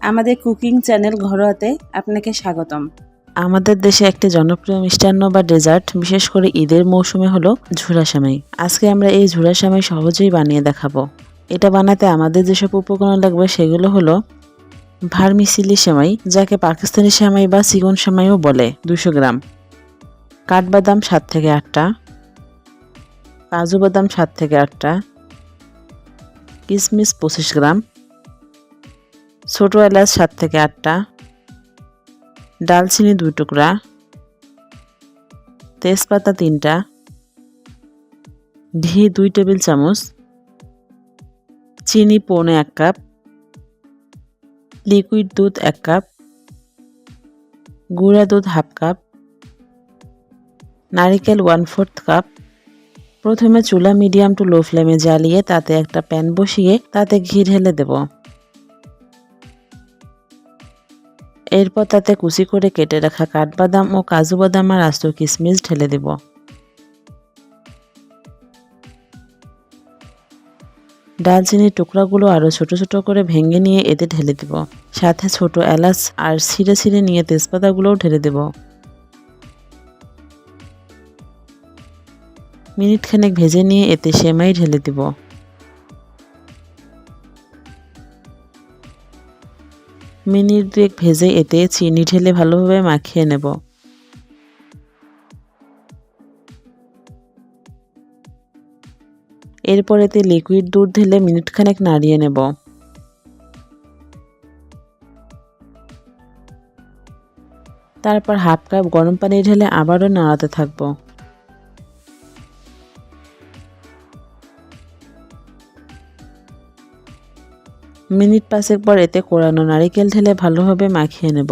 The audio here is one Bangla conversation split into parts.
আমাদের কুকিং চ্যানেল ঘরোয়াতে আপনাকে স্বাগতম। আমাদের দেশে একটি জনপ্রিয় মিষ্টান্ন বা ডেজার্ট, বিশেষ করে ঈদের মৌসুমে হলো ঝুরা সেমাই আজকে আমরা এই ঝুরা সেমাই সহজেই বানিয়ে দেখাবো। এটা বানাতে আমাদের যেসব উপকরণ লাগবে সেগুলো হলো ভার্মিসিলি সেমাই, যাকে পাকিস্তানি সেমাই বা সিগন সেমাইও বলে, দুশো গ্রাম। কাঠবাদাম সাত থেকে আটটা। কাজু বাদাম সাত থেকে আটটা। কিশমিশ পঁচিশ গ্রাম। ছোটো এলাচ সাত থেকে আটটা, ডালচিনি দুই টুকরা, তেজপাতা তিনটা, ঘি দুই টেবিল চামচ, চিনি পৌনে এক কাপ লিকুইড দুধ এক কাপ, গুঁড়া দুধ হাফ কাপ, নারিকেল ওয়ান ফোর্থ কাপ। প্রথমে চুলা মিডিয়াম টু লো ফ্লেমে জ্বালিয়ে তাতে একটা প্যান বসিয়ে তাতে ঘি ঢেলে দেব। এরপর তাতে কুচি করে কেটে রাখা কাঠবাদাম ও কাজু বাদাম আর আস্ত কিশমিশ ঢেলে দেব। ডালচিনির টুকরাগুলো আরও ছোট ছোট করে ভেঙে নিয়ে এতে ঢেলে দেব। সাথে ছোট এলাচ আর ছিঁড়ে ছিঁড়ে নিয়ে তেজপাতাগুলোও ঢেলে দেব। মিনিট খানেক ভেজে নিয়ে এতে সেমাই ঢেলে দেব। মিনিট দুয়েক ভেজে এতে চিনি ঢেলে ভালোভাবে মাখিয়ে নেব। এরপর এতে লিকুইড দুধ ঢেলে মিনিট খানেক নাড়িয়ে নেব। তারপর হাফ কাপ গরম পানি ঢেলে আবারও নাড়াতে থাকব। মিনিট পাঁচেক পর এতে কোরানো নারিকেল ঢেলে ভালোভাবে মাখিয়ে নেব।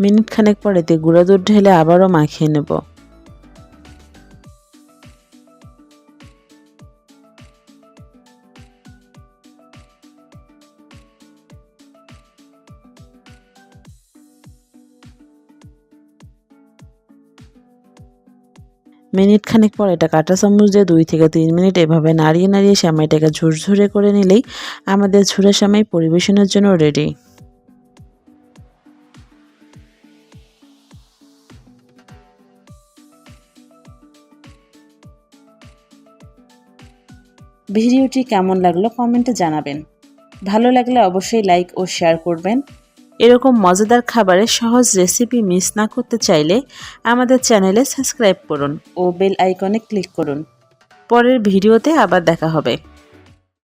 মিনিট খানেক পর এতে গুঁড়া দুধ ঢেলে আবারও মাখিয়ে নেব। মিনিট খানেক পর এটা কাঁটা চামচ দিয়ে দুই থেকে তিন মিনিট এভাবে নাড়িয়ে নাড়িয়ে সেমাইটাকে ঝুরঝুরে করে নিলেই আমাদের ঝুরে সেমাই পরিবেশনের জন্য রেডি ভিডিওটি কেমন লাগল কমেন্টে জানাবেন। ভালো লাগলে অবশ্যই লাইক ও শেয়ার করবেন। এরকম মজাদার খাবারের সহজ রেসিপি মিস না করতে চাইলে আমাদের চ্যানেলে সাবস্ক্রাইব করুন ও বেল আইকনে ক্লিক করুন। পরের ভিডিওতে আবার দেখা হবে।